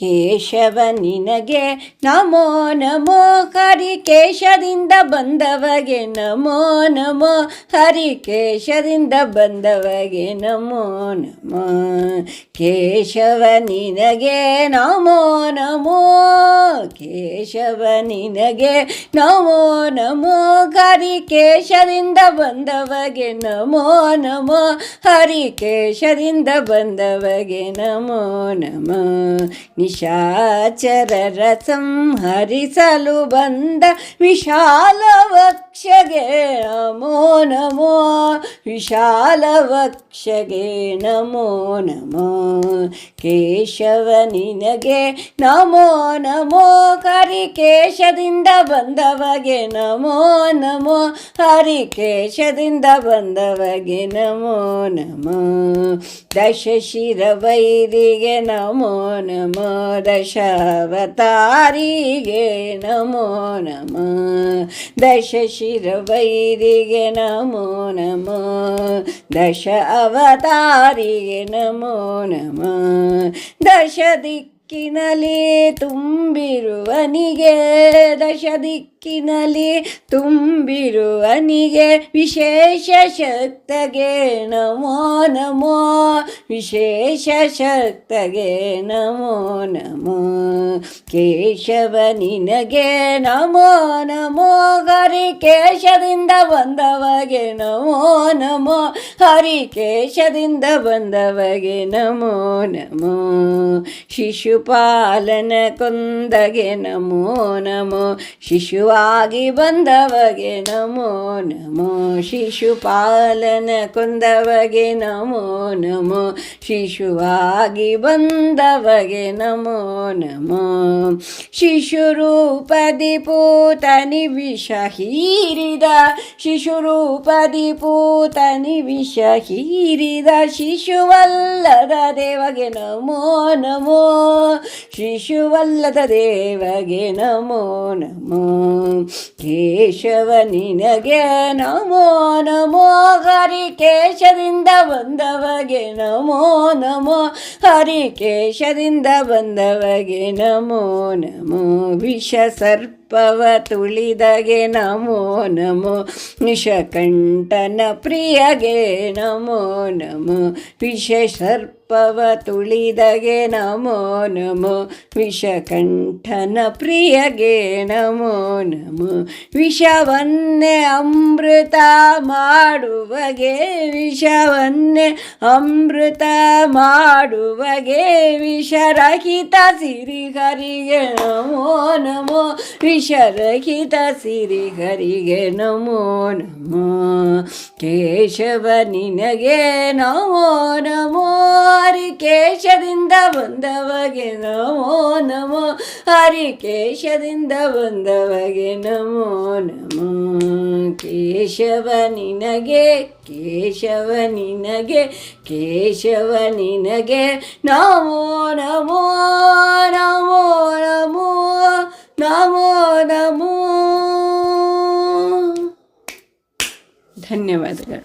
ಕೇಶವ ನಿನಗೆ ನಮೋ ನಮೋ ಹರಿಕೇಶದಿಂದ ಬಂದವಗೆ ನಮೋ ನಮೋ ಹರಿಕೇಶದಿಂದ ಬಂದವಗೆ ನಮೋ ನಮೋ. ಕೇಶವ ನಿನಗೆ ನಮೋ ನಮೋ. ಕೇಶವ ನಿನಗೆ ನಮೋ ನಮೋ ಹರಿಕೇಶದಿಂದ ಬಂದವಗೆ ನಮೋ ನಮೋ. ಹರಿಕೇಶದಿಂದ ಬಂದವಗೆ ನಮೋ ನಮೋ. ನಿಶಾಚರರ ಸಂಹರಿಸಲು ಬಂದ ವಿಶಾಲ ವಕ್ಷಗೆ ನಮೋ ನಮೋ. ವಿಶಾಲ ವಕ್ಷಗೆ ನಮೋ ನಮೋ. ಕೇಶವ ನಿನಗೆ ನಮೋ ನಮೋ. ಹರಿಕೇಶದಿಂದ ಬಂದವಗೆ ನಮೋ ನಮೋ. ಹರಿಕೇಶದಿಂದ ಬಂದವಗೆ ನಮೋ ನಮೋ. ದಶಶಿರ ವೈರಿಗೆ ನಮೋ ನಮೋ. ದಶಾವತಾರಿಗೆ ನಮೋ ನಮೋ. ದಶಶಿರ ವೈರಿಗೆ ನಮೋ ನಮೋ. ದಶ ಅವತಾರಿಗೆ ನಮೋ ನಮೋ. ದಶ ದಿಕ್ಕಿನಲ್ಲಿ ತುಂಬಿರುವನಿಗೆ, ದಶ ದಿಕ್ಕಿನಲ್ಲಿ ತುಂಬಿರುವನಿಗೆ, ವಿಶೇಷ ಶಕ್ತಗೆ ನಮೋ ನಮೋ, ವಿಶೇಷ ಶಕ್ತಗೆ ನಮೋ ನಮೋ. ಕೇಶವ ನಿನಗೆ ನಮೋ ನಮೋ ಹರಿಕೇಶದಿಂದ ಬಂದವಗೆ ನಮೋ ನಮೋ ಹರಿಕೇಶದಿಂದ ಬಂದವಗೆ ನಮೋ ನಮೋ. ಶಿಶುಪಾಲನ ಕೊಂದಗೆ ನಮೋ ನಮೋ. ಶಿಶುವಾಗಿ ಬಂದವಗೆ ನಮೋ ನಮೋ. ಶಿಶುಪಾಲನ ಕೊಂದವಗೆ ನಮೋ ನಮೋ. ಶಿಶುವಾಗಿ ಬಂದವಗೆ ನಮೋ ನಮೋ. ಶಿಶುರೂಪದಿ ಪೂತನಿ ವಿಷ ಹೀರಿದ. ಶಿಶುರೂಪದಿ ಪೂತನಿ ವಿಷ ಹೀರಿದ. ಶಿಶುವಲ್ಲದ ದೇವಗೆ ನಮೋ ನಮೋ. ಶಿಶುವಲ್ಲದ ದೇವಗೆ ನಮೋ ನಮೋ. ಕೇಶವ ನಿನಗೆ ನಮೋ ನಮೋ. ಹರಿಕೇಶದಿಂದ ಬಂದವಗೆ ನಮೋ ನಮೋ. ಹರಿಕೇಶದಿಂದ ಬಂದವಗೆ ನಮೋ ನಮೋ. ವಿಷ ಸರ್ಪವ ತುಳಿದಗೆ ನಮೋ ನಮೋ ನಿಶಕಂಠನ ಪ್ರಿಯಗೆ ನಮೋ ನಮೋ ವಿಷ ಸರ್ಪವ ತುಳಿದಗೆ ನಮೋ ನಮೋ, ವಿಷಕಂಠನ ಪ್ರಿಯಗೆ ನಮೋ ನಮೋ, ವಿಷವನ್ನೇ ಅಮೃತ ಮಾಡುವಗೆ, ವಿಷವನ್ನೇ ಅಮೃತ ಮಾಡುವಗೆ, ವಿಷರಹಿತ ಸಿರಿಹರಿಗೆ ನಮೋ ನಮೋ ವಿಷರಹಿತ ಸಿರಿಹರಿಗೆ ನಮೋ ನಮೋ. ಕೇಶವ ನಿನಗೆ ನಮೋ ನಮೋ. ಹರಿ ಕೇಶದಿಂದ ಬಂದವಗೆ ನಮೋ ನಮೋ. ಹರಿ ಕೇಶದಿಂದ ಬಂದವಗೆ ನಮೋ ನಮೋ. ಕೇಶವ ನಿನಗೆ ಕೇಶವ ನಿನಗೆ ಕೇಶವ ನಿನಗೆ ನಮೋ ನಮೋ. ನಮೋ ನಮೋ ಧನ್ಯವಾದಗಳು